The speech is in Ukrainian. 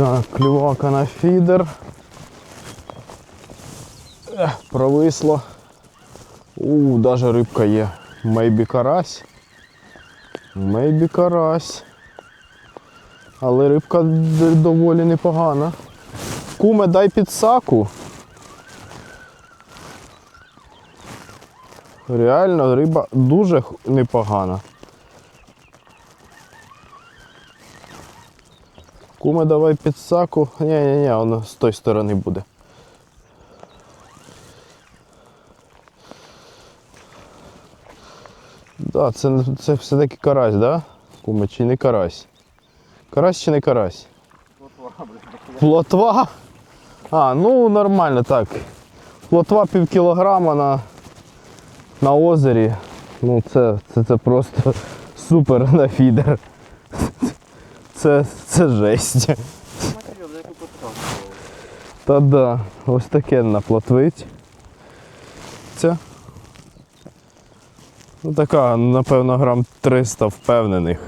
Так, клювака на фідер. Ех, провисло. У, даже рибка є. Мейбі карась. Мейбі карась. Але рибка доволі непогана. Куме, дай підсаку. Реально риба дуже непогана. Куме, давай підсаку. Ні-ні-ні, воно з тої сторони буде. Да, це, це все-таки карась, да? Куме, чи не карась? Карась чи не карась? Плотва? А, ну нормально так. Плотва пів кілограма на, на озері. Ну це, це, це просто супер на фідер. Це, це жесть. Та да, ось таке на плотвиць. Ця. Ну така, напевно, грам 300 впевнених.